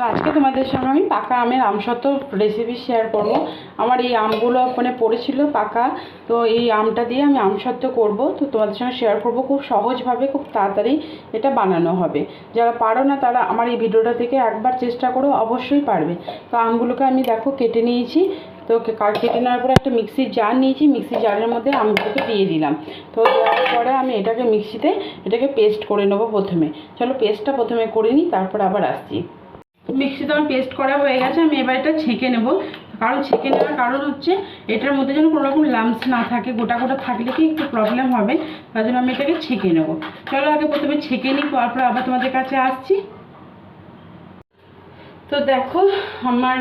তো আজকে তোমাদের সঙ্গে আমি পাকা আমের আমসত্ব রেসিপি শেয়ার করব। আমার এই আমগুলো মানে পড়েছিল পাকা, তো এই আমটা দিয়ে আমি আমসত্ব করব। তো তোমাদের সঙ্গে শেয়ার করব, খুব সহজভাবে, খুব তাড়াতাড়ি এটা বানানো হবে। যারা পারো না, তারা আমার এই ভিডিওটা থেকে একবার চেষ্টা করো, অবশ্যই পারবে। তো আমগুলোকে আমি দেখো কেটে নিয়েছি। তো কেটে নেওয়ার পরে একটা মিক্সির জার নিয়েছি। মিক্সির জারের মধ্যে আমগুলোকে দিয়ে দিলাম। তো দেওয়ার পরে আমি এটাকে মিক্সিতে এটাকে পেস্ট করে নেব প্রথমে। চলো পেস্টটা প্রথমে করে নিই, তারপর আবার আসছি। মিক্সিতে আমার পেস্ট করা হয়ে গেছে, আমি এবার এটা ছেঁকে নেব। কারণ ছেঁকে নেওয়ার কারণ হচ্ছে, এটার মধ্যে যেন কোনো রকম লাম্পস না থাকে, গোটা গোটা থাকলে কি একটু প্রবলেম হবে, তার জন্য আমি এটাকে ছেঁকে নেব। চলো আগে প্রথমে ছেঁকে নিই, তারপর আবার তোমাদের কাছে আসছি। তো দেখো, আমার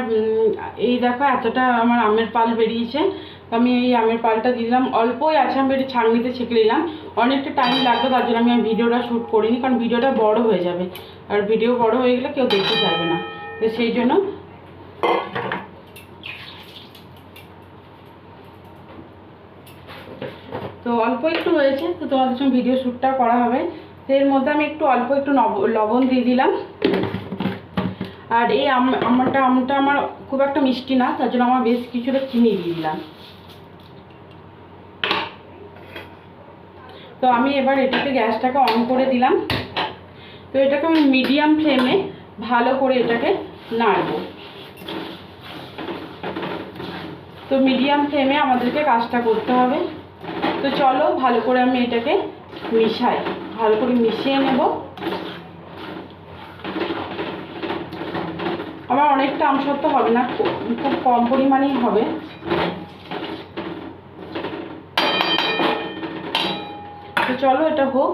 এই দেখো এতটা আমার আমের পাল বেরিয়েছে। আমি এই আমের পালটা দিলাম। অল্পই আছে আমি এটা ছাঁকনিতে ছেঁকে নিলাম। অনেকটা টাইম লাগবে, তার জন্য আমি ভিডিওটা শ্যুট করিনি, কারণ ভিডিওটা বড় হয়ে যাবে। আর ভিডিও বড় হয়ে গেলে কেউ দেখতে যাবে না। তো সেই জন্য তো অল্প একটু হয়েছে, তো তোমাদের সঙ্গে ভিডিও শ্যুটটা করা হবে। তো এর মধ্যে আমি একটু অল্প একটু লবণ দিয়ে দিলাম। আর এই আম আমটা আমটা আমার খুব একটা মিষ্টি না, তার জন্য আমার বেশ কিছুটা চিনি দিয়ে দিলাম। তো আমি এবার এটাকে গ্যাসটাকে অন করে দিলাম। তো এটাকে আমি মিডিয়াম ফ্লেমে ভালো করে এটাকে নাড়বো। তো মিডিয়াম ফ্লেমে আমাদেরকে কাজটা করতে হবে। তো চলো ভালো করে আমি এটাকে মিশাই। ভালো করে মিশিয়ে নেব। আমার অনেকটা আমসত্ব হবে না খুব খুব কম পরিমাণেই হবে। চলো, এটা হোক।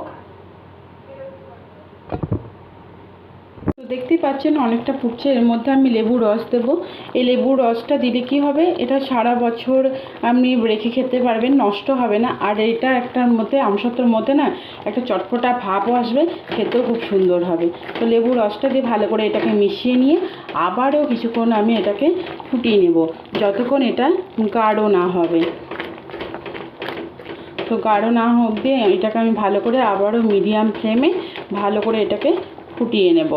তো দেখতেই পাচ্ছেন, অনেকটা ফুটছে। এর মধ্যে আমি লেবু রস দেবো। এই লেবুর রসটা দিলে কি হবে? এটা সারা বছর আপনি রেখে খেতে পারবেন, নষ্ট হবে না। আর এটা একটার মধ্যে আমসত্বর মধ্যে না, একটা চটপটা ভাবও আসবে, খেতেও খুব সুন্দর হবে। তো লেবু রসটা দিয়ে ভালো করে এটাকে মিশিয়ে নিয়ে আবারও কিছুক্ষণ আমি এটাকে ফুটিয়ে নেব, যতক্ষণ এটা গাঢ় না হবে। তো গাঢ় না হোক দিয়ে এটাকে আমি ভালো করে আবারও মিডিয়াম ফ্লেমে ভালো করে এটাকে ফুটিয়ে নেব।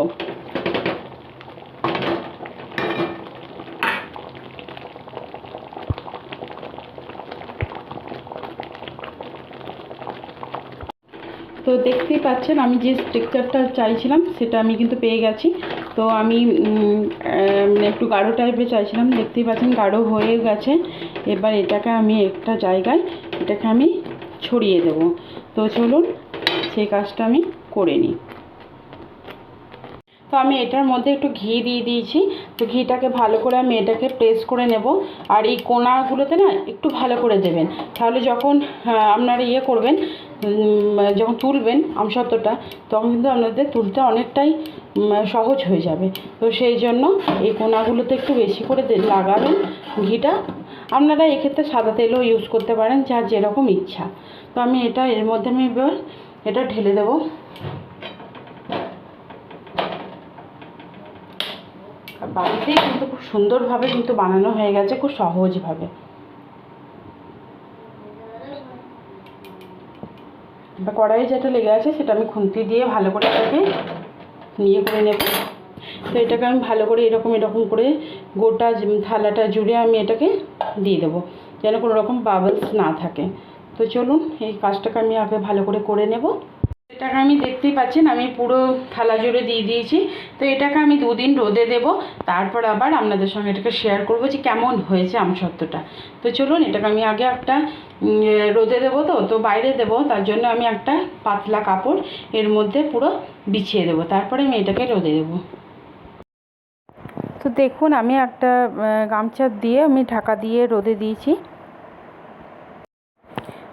তো দেখতেই পাচ্ছেন, আমি যে টেক্সচারটা চাইছিলাম সেটা আমি কিন্তু পেয়ে গেছি। তো আমি মানে একটু গাঢ় টাইপের চাইছিলাম, দেখতেই পাচ্ছেন গাঢ় হয়ে গেছে। এবার এটাকে আমি একটা জায়গায়, এটাকে আমি ছড়িয়ে দেব। তো চলুন সেই কাজটা আমি করে নিই। তো আমি এটার মধ্যে একটু ঘি দিয়ে দিয়েছি। তো ঘিটাকে ভালো করে আমি এটাকে প্রেস করে নেব। আর এই কোনাগুলোতে না একটু ভালো করে দেবেন। তাহলে যখন আপনারা ইয়ে করবেন যখন তুলবেন আমসত্ত্বটা তখন কিন্তু আপনাদের তুলতে অনেকটাই সহজ হয়ে যাবে। তো সেই জন্য এই কোনাগুলোতে একটু বেশি করে লাগাবেন ঘিটা। আপনারা এক্ষেত্রে সাদা তেলও ইউজ করতে পারেন, যার যেরকম ইচ্ছা। তো আমি এটা, এর মধ্যে আমি এবার এটা ঢেলে দেবো। বাড়িতেই কিন্তু খুব সুন্দরভাবে কিন্তু বানানো হয়ে গেছে, খুব সহজভাবে। কড়াইয়ে যেটা লেগে আছে, সেটা আমি খুন্তি দিয়ে ভালো করে এটাকে নিয়ে করে নেব। তো এটাকে আমি ভালো করে এরকম এরকম করে গোটা থালাটা জুড়ে আমি এটাকে দিয়ে দেবো, যেন কোনো রকম বাবলস না থাকে। তো চলুন, এই কাজটাকে আমি আগে ভালো করে করে নেব। এটাকে আমি দেখতেই পাচ্ছেন, আমি পুরো থালা জুড়ে দিয়ে দিয়েছি। তো এটাকে আমি দুদিন রোদে দেব, তারপর আবার আপনাদের সঙ্গে এটাকে শেয়ার করব যে কেমন হয়েছে আমসত্ত্বটা তো চলুন, এটাকে আমি আগে একটা রোদে দেবো তো তো বাইরে দেবো, তার জন্য আমি একটা পাতলা কাপড় এর মধ্যে পুরো বিছিয়ে দেবো। তারপরে আমি এটাকে রোদে দেবো। তো দেখুন, আমি একটা গামছা দিয়ে আমি ঢাকা দিয়ে রোদে দিয়েছি।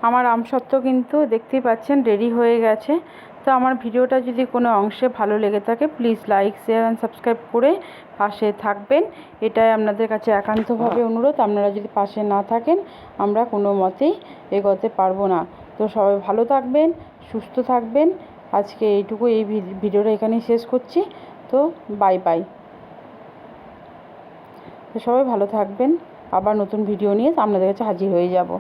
আমার আমসত্ত্ব কিন্তু দেখতেই পাচ্ছেন রেডি হয়ে গেছে। তো আমার ভিডিওটা যদি কোনো অংশে ভালো লেগে থাকে, please like, share and subscribe করে পাশে থাকবেন। এটাই আপনাদের কাছে একান্তভাবে অনুরোধ। আপনারা যদি পাশে না থাকেন, আমরা কোনো মতেই এগোতে পারব না। তো সবাই ভালো থাকবেন, সুস্থ থাকবেন। আজকে এইটুকু, এই ভিডিওটা এখানেই শেষ করছি। তো বাই বাই। তো সবাই ভালো থাকবেন। আবার নতুন ভিডিও নিয়ে আপনাদের কাছে হাজির হয়ে যাব।